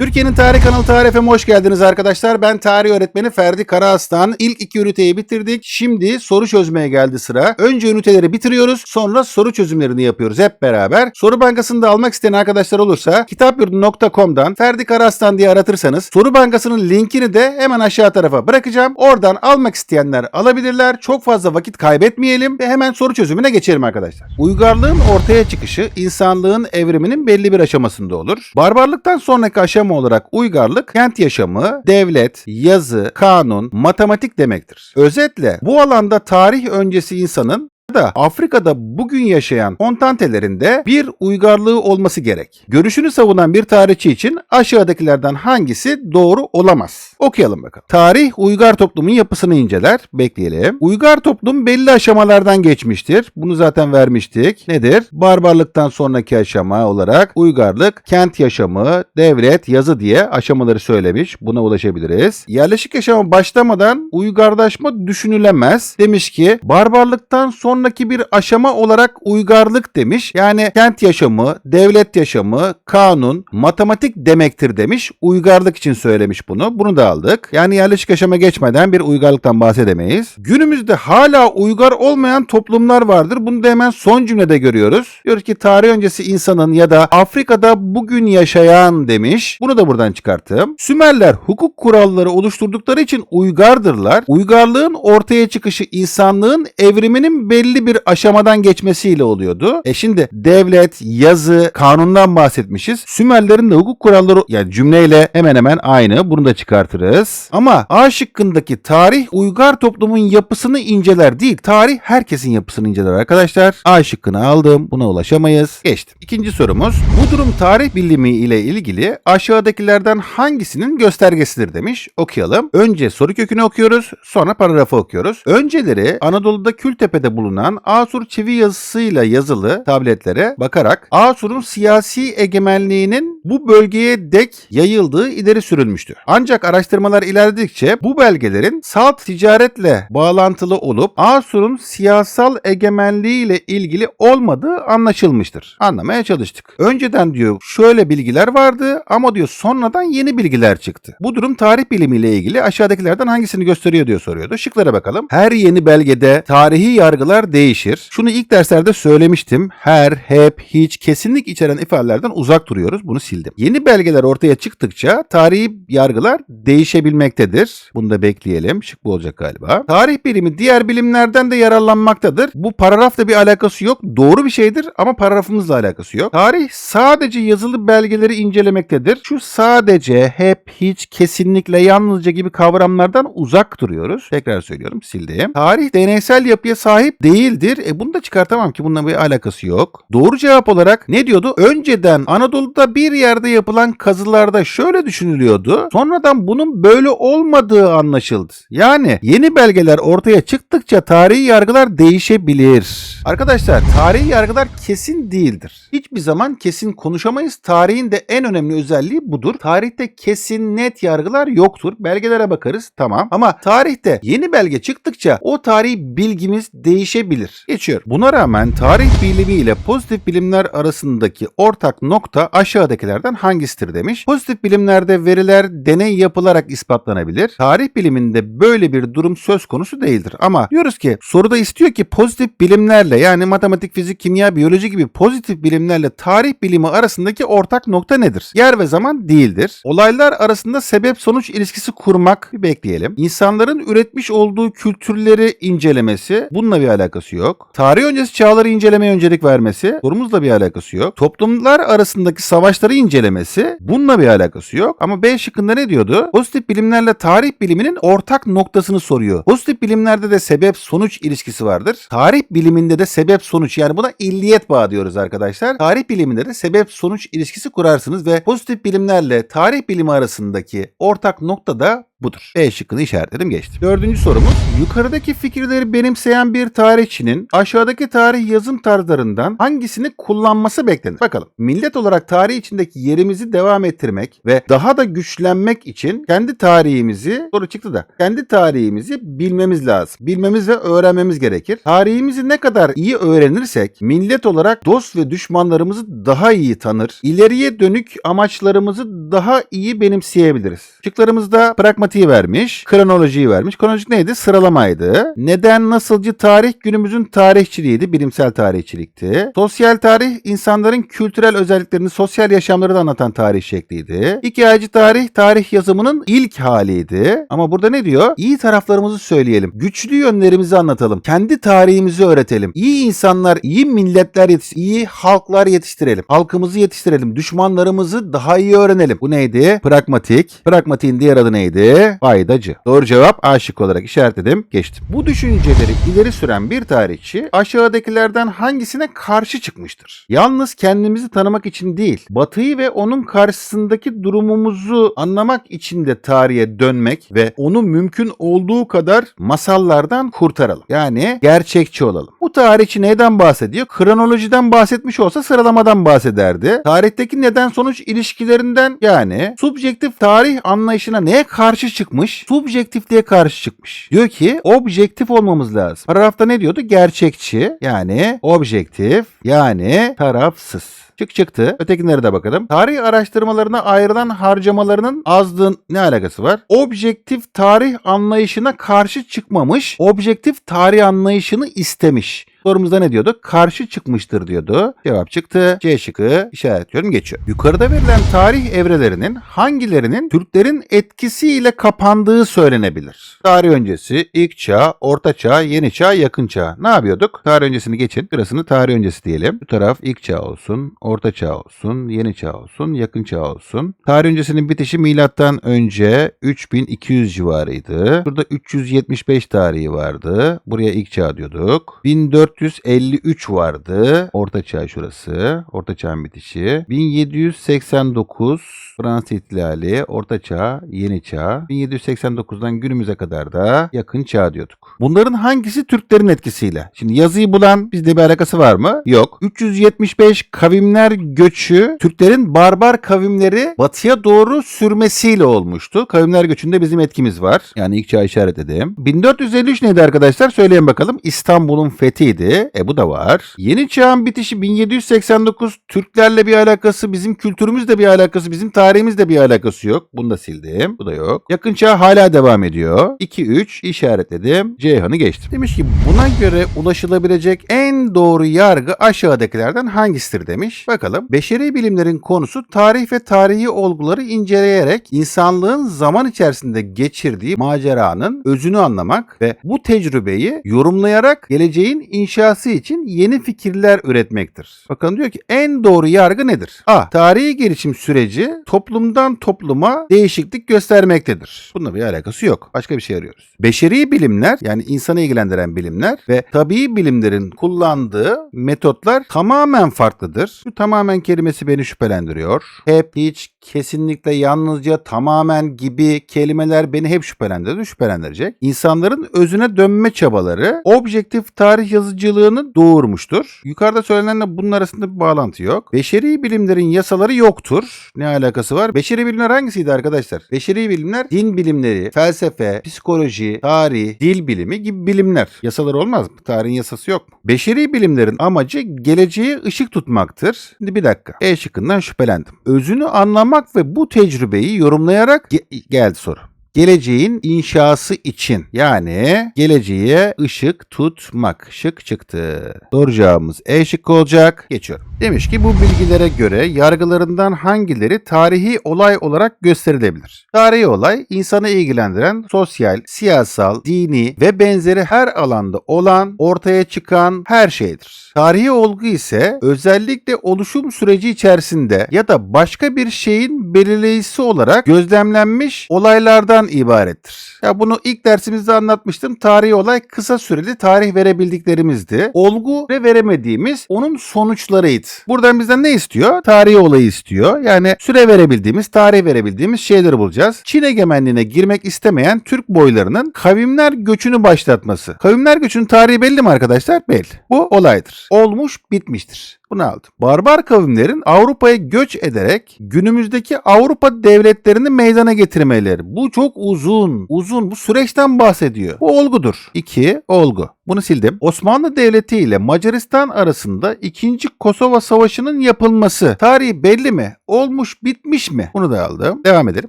Türkiye'nin Tarih Kanalı Tarih FM'e hoş geldiniz arkadaşlar. Ben tarih öğretmeni Ferdi Karaaslan. İlk iki üniteyi bitirdik. Şimdi soru çözmeye geldi sıra. Önce üniteleri bitiriyoruz. Sonra soru çözümlerini yapıyoruz hep beraber. Soru bankasını da almak isteyen arkadaşlar olursa kitapyurdu.com'dan Ferdi Karaaslan diye aratırsanız soru bankasının linkini de hemen aşağı tarafa bırakacağım. Oradan almak isteyenler alabilirler. Çok fazla vakit kaybetmeyelim ve hemen soru çözümüne geçelim arkadaşlar. Uygarlığın ortaya çıkışı insanlığın evriminin belli bir aşamasında olur. Barbarlıktan sonraki aşama olarak uygarlık kent yaşamı, devlet, yazı, kanun, matematik demektir. Özetle bu alanda tarih öncesi insanın da Afrika'da bugün yaşayan kontantelerinde bir uygarlığı olması gerek. Görüşünü savunan bir tarihçi için aşağıdakilerden hangisi doğru olamaz? Okuyalım bakalım. Tarih uygar toplumun yapısını inceler. Bekleyelim. Uygar toplum belli aşamalardan geçmiştir. Bunu zaten vermiştik. Nedir? Barbarlıktan sonraki aşama olarak uygarlık, kent yaşamı, devlet, yazı diye aşamaları söylemiş. Buna ulaşabiliriz. Yerleşik yaşama başlamadan uygarlaşma düşünülemez. Demiş ki barbarlıktan sonra sonraki bir aşama olarak uygarlık demiş. Yani kent yaşamı, devlet yaşamı, kanun, matematik demektir demiş. Uygarlık için söylemiş bunu. Bunu da aldık. Yani yerleşik yaşama geçmeden bir uygarlıktan bahsedemeyiz. Günümüzde hala uygar olmayan toplumlar vardır. Bunu da hemen son cümlede görüyoruz. Diyor ki tarih öncesi insanın ya da Afrika'da bugün yaşayan demiş. Bunu da buradan çıkarttım. Sümerler hukuk kuralları oluşturdukları için uygardırlar. Uygarlığın ortaya çıkışı insanlığın evriminin belli belli bir aşamadan geçmesiyle oluyordu. E şimdi devlet, yazı, kanundan bahsetmişiz. Sümerlerin de hukuk kuralları yani cümleyle hemen hemen aynı. Bunu da çıkartırız. Ama A şıkkındaki tarih uygar toplumun yapısını inceler değil. Tarih herkesin yapısını inceler arkadaşlar. A şıkkını aldım. Buna ulaşamayız. Geçtim. İkinci sorumuz. Bu durum tarih bilimi ile ilgili aşağıdakilerden hangisinin göstergesidir demiş. Okuyalım. Önce soru kökünü okuyoruz. Sonra paragrafı okuyoruz. Önceleri Anadolu'da Kültepe'de bulunan bulunan Asur çivi yazısıyla yazılı tabletlere bakarak Asur'un siyasi egemenliğinin bu bölgeye dek yayıldığı ileri sürülmüştür. Ancak araştırmalar ilerledikçe bu belgelerin salt ticaretle bağlantılı olup Asur'un siyasal egemenliğiyle ilgili olmadığı anlaşılmıştır. Anlamaya çalıştık. Önceden diyor şöyle bilgiler vardı ama diyor sonradan yeni bilgiler çıktı. Bu durum tarih bilimiyle ilgili aşağıdakilerden hangisini gösteriyor diyor soruyordu. Şıklara bakalım. Her yeni belgede tarihi yargılar değişir. Şunu ilk derslerde söylemiştim. Her, hep, hiç, kesinlik içeren ifadelerden uzak duruyoruz. Bunu sildim. Yeni belgeler ortaya çıktıkça tarihi yargılar değişebilmektedir. Bunu da bekleyelim. Şık bu olacak galiba. Tarih bilimi diğer bilimlerden de yararlanmaktadır. Bu paragrafla bir alakası yok. Doğru bir şeydir ama paragrafımızla alakası yok. Tarih sadece yazılı belgeleri incelemektedir. Şu sadece, hep, hiç, kesinlikle, yalnızca gibi kavramlardan uzak duruyoruz. Tekrar söylüyorum sildim. Tarih deneysel yapıya sahip değildir. E bunu da çıkartamam ki bununla bir alakası yok. Doğru cevap olarak ne diyordu? Önceden Anadolu'da bir yerde yapılan kazılarda şöyle düşünülüyordu. Sonradan bunun böyle olmadığı anlaşıldı. Yani yeni belgeler ortaya çıktıkça tarihi yargılar değişebilir. Arkadaşlar tarihi yargılar kesin değildir. Hiçbir zaman kesin konuşamayız. Tarihin de en önemli özelliği budur. Tarihte kesin net yargılar yoktur. Belgelere bakarız tamam. Ama tarihte yeni belge çıktıkça o tarihi bilgimiz değişebilir. Geçiyor. Buna rağmen tarih bilimi ile pozitif bilimler arasındaki ortak nokta aşağıdakilerden hangisidir demiş. Pozitif bilimlerde veriler deney yapılarak ispatlanabilir. Tarih biliminde böyle bir durum söz konusu değildir. Ama diyoruz ki soruda istiyor ki pozitif bilimlerle yani matematik, fizik, kimya, biyoloji gibi pozitif bilimlerle tarih bilimi arasındaki ortak nokta nedir? Yer ve zaman değildir. Olaylar arasında sebep sonuç ilişkisi kurmak bir bekleyelim. İnsanların üretmiş olduğu kültürleri incelemesi bununla bir alakası yok. Tarih öncesi çağları incelemeye öncelik vermesi sorumuzla bir alakası yok. Toplumlar arasındaki savaşları incelemesi bununla bir alakası yok. Ama B şıkkında ne diyordu? Pozitif bilimlerle tarih biliminin ortak noktasını soruyor. Pozitif bilimlerde de sebep sonuç ilişkisi vardır. Tarih biliminde de sebep sonuç yani buna illiyet bağı diyoruz arkadaşlar. Tarih biliminde de sebep sonuç ilişkisi kurarsınız ve pozitif bilimlerle tarih bilimi arasındaki ortak nokta da budur. E şıkkını işaretledim geçtim. Dördüncü sorumuz. Yukarıdaki fikirleri benimseyen bir tarihçinin aşağıdaki tarih yazım tarzlarından hangisini kullanması beklenir? Bakalım. Millet olarak tarih içindeki yerimizi devam ettirmek ve daha da güçlenmek için kendi tarihimizi soru çıktı da kendi tarihimizi bilmemiz lazım. Bilmemiz ve öğrenmemiz gerekir. Tarihimizi ne kadar iyi öğrenirsek millet olarak dost ve düşmanlarımızı daha iyi tanır. İleriye dönük amaçlarımızı daha iyi benimseyebiliriz. Şıklarımızda pragmatiği vermiş, kronolojiyi vermiş. Kronolojik neydi? Sıralamaydı. Neden nasılcı tarih günümüzün tarihçiliğiydi, bilimsel tarihçilikti. Sosyal tarih insanların kültürel özelliklerini, sosyal yaşamları da anlatan tarih şekliydi. Hikayeci tarih, tarih yazımının ilk haliydi. Ama burada ne diyor? İyi taraflarımızı söyleyelim. Güçlü yönlerimizi anlatalım. Kendi tarihimizi öğretelim. İyi insanlar, iyi milletler yetiş, iyi halklar yetiştirelim. Halkımızı yetiştirelim. Düşmanlarımızı daha iyi öğrenelim. Bu neydi? Pragmatik. Pragmatiğin diğer adı neydi? Faydacı. Doğru cevap A şıkkı olarak işaretledim. Geçtim. Bu düşünceleri ileri süren bir tarihçi aşağıdakilerden hangisine karşı çıkmıştır? Yalnız kendimizi tanımak için değil, Batı'yı ve onun karşısındaki durumumuzu anlamak için de tarihe dönmek ve onu mümkün olduğu kadar masallardan kurtaralım. Yani gerçekçi olalım. Bu tarihçi neden bahsediyor? Kronolojiden bahsetmiş olsa sıralamadan bahsederdi. Tarihteki neden sonuç ilişkilerinden yani subjektif tarih anlayışına neye karşı çıkmış? Subjektifliğe karşı çıkmış. Diyor ki objektif olmamız lazım. Paragrafta ne diyordu? Gerçekçi yani objektif yani tarafsız. Çık çıktı. Ötekilere de bakalım. Tarih araştırmalarına ayrılan harcamalarının azlığın ne alakası var? Objektif tarih anlayışına karşı çıkmamış, objektif tarih anlayışını istemiş. Sorumuzda ne diyordu? Karşı çıkmıştır diyordu. Cevap çıktı. C şıkkı işaretliyorum geçiyor. Yukarıda verilen tarih evrelerinin hangilerinin Türklerin etkisiyle kapandığı söylenebilir? Tarih öncesi, ilk çağ, orta çağ, yeni çağ, yakın çağ. Ne yapıyorduk? Tarih öncesini geçin. Sırasını tarih öncesi diyelim. Bu taraf ilk çağ olsun, orta çağ olsun, yeni çağ olsun, yakın çağ olsun. Tarih öncesinin bitişi milattan önce 3200 civarıydı. Burada 375 tarihi vardı. Buraya ilk çağ diyorduk. 1453 vardı. Orta çağ şurası. Orta çağın bitişi. 1789 Fransız İhtilali, Orta Çağ, Yeni Çağ. 1789'dan günümüze kadar da yakın çağ diyorduk. Bunların hangisi Türklerin etkisiyle? Şimdi yazıyı bulan bizde bir alakası var mı? Yok. 375 kavimler göçü Türklerin barbar kavimleri batıya doğru sürmesiyle olmuştu. Kavimler göçünde bizim etkimiz var. Yani ilk çağ işaretledim. 1453 neydi arkadaşlar? Söyleyin bakalım. İstanbul'un fethiydi. E bu da var. Yeni çağın bitişi 1789 Türklerle bir alakası, bizim kültürümüzle bir alakası, bizim tarihimizle bir alakası yok. Bunu da sildim. Bu da yok. Yakın çağ hala devam ediyor. 2-3 işaretledim. Ceyhan'ı geçtim. Demiş ki buna göre ulaşılabilecek en doğru yargı aşağıdakilerden hangisidir demiş. Bakalım. Beşeri bilimlerin konusu tarih ve tarihi olguları inceleyerek insanlığın zaman içerisinde geçirdiği maceranın özünü anlamak ve bu tecrübeyi yorumlayarak geleceğin inşası için yeni fikirler üretmektir. Bakın diyor ki en doğru yargı nedir? A. Tarihi gelişim süreci toplumdan topluma değişiklik göstermektedir. Bununla bir alakası yok. Başka bir şey arıyoruz. Beşeri bilimler yani insanı ilgilendiren bilimler ve tabii bilimlerin kullandığı metotlar tamamen farklıdır. Bu tamamen kelimesi beni şüphelendiriyor. Hep, hiç, kesinlikle, yalnızca, tamamen gibi kelimeler beni hep şüphelendirdi, şüphelendirecek. İnsanların özüne dönme çabaları objektif tarih yazıcılığını doğurmuştur. Yukarıda söylenenle bunun arasında bir bağlantı yok. Beşeri bilimlerin yasaları yoktur. Ne alakası var? Beşeri bilimler hangisiydi arkadaşlar? Beşeri bilimler din bilimleri, felsefe, psikoloji, tarih, dil bilimi gibi bilimler. Yasalar olmaz mı? Tarihin yasası yok mu? Beşeri bilimlerin amacı geleceğe ışık tutmaktır. Şimdi bir dakika. E şıkkından şüphelendim. Özünü anlamak ve bu tecrübeyi yorumlayarak Ge- geldi soru geleceğin inşası için yani geleceğe ışık tutmak. Şık çıktı. Doğru cevabımız E şıkkı olacak. Geçiyorum. Demiş ki bu bilgilere göre yargılarından hangileri tarihi olay olarak gösterilebilir? Tarihi olay insanı ilgilendiren sosyal, siyasal, dini ve benzeri her alanda olan, ortaya çıkan her şeydir. Tarihi olgu ise özellikle oluşum süreci içerisinde ya da başka bir şeyin belirleyicisi olarak gözlemlenmiş olaylardan olgudan ibarettir. Ya bunu ilk dersimizde anlatmıştım. Tarihi olay kısa süreli tarih verebildiklerimizdi. Olgu ve veremediğimiz onun sonuçlarıydı. Buradan bizden ne istiyor? Tarihi olayı istiyor. Yani süre verebildiğimiz, tarih verebildiğimiz şeyleri bulacağız. Çin egemenliğine girmek istemeyen Türk boylarının kavimler göçünü başlatması. Kavimler göçünün tarihi belli mi arkadaşlar? Belli. Bu olaydır. Olmuş bitmiştir. Bunu aldım. Barbar kavimlerin Avrupa'ya göç ederek günümüzdeki Avrupa devletlerini meydana getirmeleri. Bu çok uzun, uzun bu süreçten bahsediyor. Bu olgudur. 2. Olgu. Bunu sildim. Osmanlı Devleti ile Macaristan arasında 2. Kosova Savaşı'nın yapılması. Tarihi belli mi? Olmuş bitmiş mi? Bunu da aldım. Devam edelim.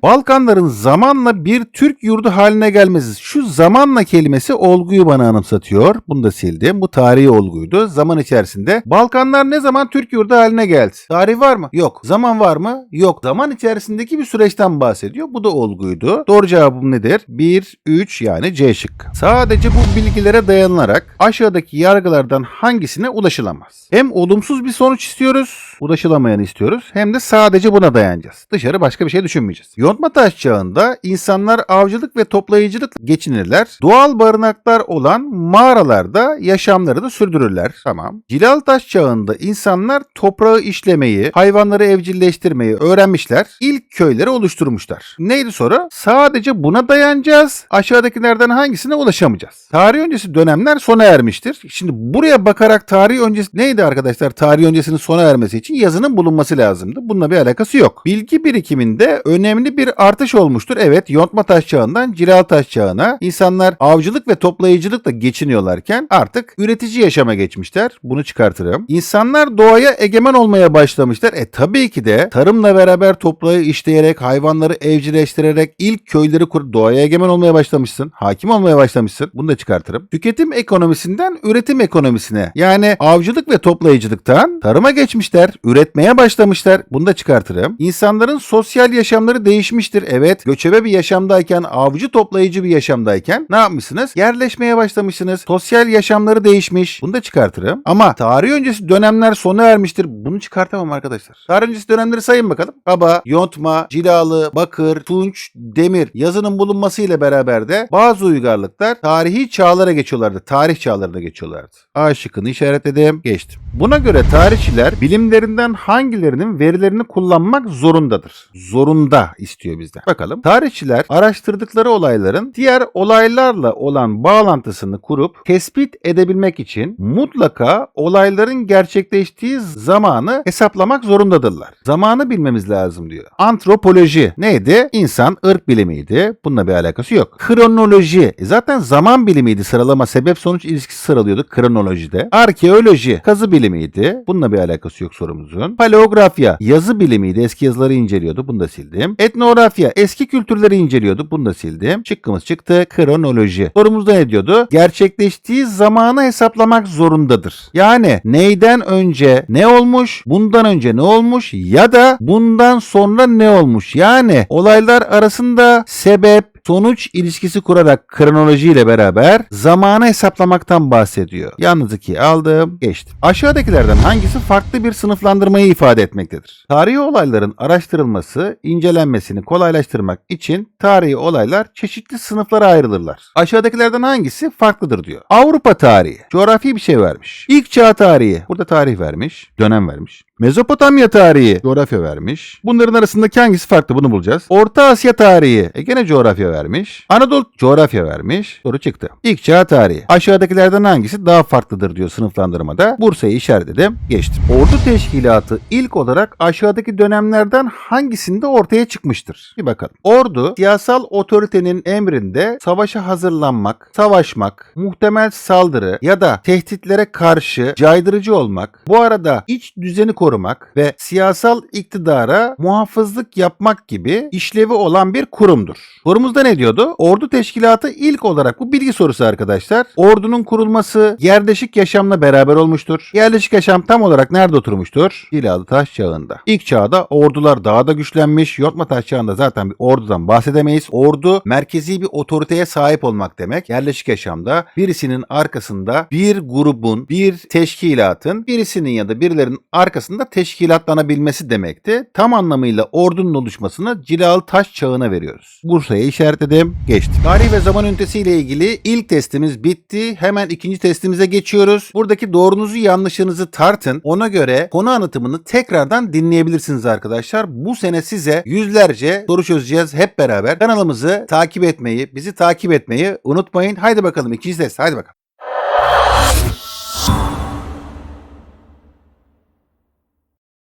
Balkanların zamanla bir Türk yurdu haline gelmesi. Şu zamanla kelimesi olguyu bana anımsatıyor. Bunu da sildim. Bu tarihi olguydu. Zaman içerisinde Balkanlar ne zaman Türk yurdu haline geldi? Tarih var mı? Yok. Zaman var mı? Yok. Zaman içerisindeki bir süreçten bahsediyor. Bu da olguydu. Doğru cevabım nedir? 1, 3 yani C şıkkı. Sadece bu bilgilere dayanılarak aşağıdaki yargılardan hangisine ulaşılamaz? Hem olumsuz bir sonuç istiyoruz, ulaşılamayanı istiyoruz hem de sadece buna dayanacağız. Dışarı başka bir şey düşünmeyeceğiz. Yontma taş çağında insanlar avcılık ve toplayıcılık geçinirler. Doğal barınaklar olan mağaralarda yaşamlarını sürdürürler. Tamam. Cilal taş çağında insanlar toprağı işlemeyi, hayvanları evcilleştirmeyi öğrenmişler. İlk köyleri oluşturmuşlar. Neydi soru? Sadece buna dayanacağız. Aşağıdakilerden hangisine ulaşamayacağız? Tarih öncesi dönemler sona ermiştir. Şimdi buraya bakarak tarih öncesi neydi arkadaşlar? Tarih öncesinin sona ermesi için yazının bulunması lazımdı. Bununla bir alakası yok. Bilgi birikiminde önemli bir artış olmuştur. Evet, yontma taş çağından cilal taş çağına insanlar avcılık ve toplayıcılıkla geçiniyorlarken artık üretici yaşama geçmişler. Bunu çıkartırım. İnsanlar doğaya egemen olmaya başlamışlar. E tabii ki de tarımla beraber toprağı işleyerek, hayvanları evcilleştirerek ilk köyleri kurup doğaya egemen olmaya başlamışsın. Hakim olmaya başlamışsın. Bunu da çıkartırım. Tüketim ekonomisinden üretim ekonomisine yani avcılık ve toplayıcılıktan tarıma geçmişler. Üretmeye başlamışlar. Bunu da çıkartırım. İnsanların sosyal yaşamları değişmiştir. Evet göçebe bir yaşamdayken, avcı toplayıcı bir yaşamdayken ne yapmışsınız? Yerleşmeye başlamışsınız. Sosyal yaşamları değişmiş. Bunu da çıkartırım. Ama tarih öncesi dönemler sona ermiştir. Bunu çıkartamam arkadaşlar. Tarih öncesi dönemleri sayın bakalım. Kaba, yontma, cilalı, bakır, tunç, demir yazının bulunmasıyla beraber de bazı uygarlıklar tarihi çağlara geçiyorlardı. Tarih çağlarına geçiyorlardı. A şıkkını işaretledim. Geçtim. Buna göre tarihçiler bilimlerinden hangilerinin verilerini kullanmak zorundadır. Zorunda istiyor bizden. Bakalım. Tarihçiler araştırdıkları olayların diğer olaylarla olan bağlantısını kurup tespit edebilmek için mutlaka olayların gerçekleştiği zamanı hesaplamak zorundadırlar. Zamanı bilmemiz lazım diyor. Antropoloji neydi? İnsan ırk bilimiydi. Bununla bir alakası yok. Kronoloji e zaten zaman bilimiydi. Sıralama sebep sonuç ilişkisi sıralıyorduk kronolojide. Arkeoloji kazı bilimiydi. Bununla bir alakası yok sorumuzun. Paleografya yazı bilimiydi. Eski yazıları inceliyordu. Bunu da sildim. Etnografya eski kültürleri inceliyordu. Bunu da sildim. Çıkkımız çıktı. Kronoloji. Sorumuzda ne diyordu? Gerçekleştiği zamanı hesaplamak zorundadır. Yani neyden önce ne olmuş? Bundan önce ne olmuş? Ya da bundan sonra ne olmuş? Yani olaylar arasında sebep, sonuç ilişkisi kurarak kronolojiyle beraber zamanı hesaplamaktan bahsediyor. Yalnız iki aldım, geçtim. Aşağıdakilerden hangisi farklı bir sınıflandırmayı ifade etmektedir? Tarihi olayların araştırılması, incelenmesini kolaylaştırmak için tarihi olaylar çeşitli sınıflara ayrılırlar. Aşağıdakilerden hangisi farklıdır diyor. Avrupa tarihi, coğrafi bir şey vermiş. İlk çağ tarihi, burada tarih vermiş, dönem vermiş. Mezopotamya tarihi coğrafya vermiş. Bunların arasındaki hangisi farklı bunu bulacağız. Orta Asya tarihi e gene coğrafya vermiş. Anadolu coğrafya vermiş. Soru çıktı. İlk çağ tarihi. Aşağıdakilerden hangisi daha farklıdır diyor sınıflandırmada. Bursa'yı işaretledim. Geçtim. Ordu teşkilatı ilk olarak aşağıdaki dönemlerden hangisinde ortaya çıkmıştır? Bir bakalım. Ordu siyasal otoritenin emrinde savaşa hazırlanmak, savaşmak, muhtemel saldırı ya da tehditlere karşı caydırıcı olmak, bu arada iç düzeni korumak ve siyasal iktidara muhafızlık yapmak gibi işlevi olan bir kurumdur. Sorumuzda ne diyordu? Ordu teşkilatı ilk olarak bu bilgi sorusu arkadaşlar. Ordunun kurulması yerleşik yaşamla beraber olmuştur. Yerleşik yaşam tam olarak nerede oturmuştur? Cilalı Taş Çağı'nda. İlk çağda ordular daha da güçlenmiş. Yontma Taş Çağı'nda zaten bir ordudan bahsedemeyiz. Ordu merkezi bir otoriteye sahip olmak demek. Yerleşik yaşamda birisinin arkasında bir grubun, bir teşkilatın birisinin ya da birilerinin arkasında teşkilatlanabilmesi demekti. Tam anlamıyla ordunun oluşmasını cilalı taş çağına veriyoruz. Bursa'ya işaretledim. Geçtim. Tarih ve zaman ünitesiyle ilgili ilk testimiz bitti. Hemen ikinci testimize geçiyoruz. Buradaki doğrunuzu yanlışınızı tartın. Ona göre konu anlatımını tekrardan dinleyebilirsiniz arkadaşlar. Bu sene size yüzlerce soru çözeceğiz hep beraber. Kanalımızı takip etmeyi, bizi takip etmeyi unutmayın. Haydi bakalım ikinci test. Haydi bakalım.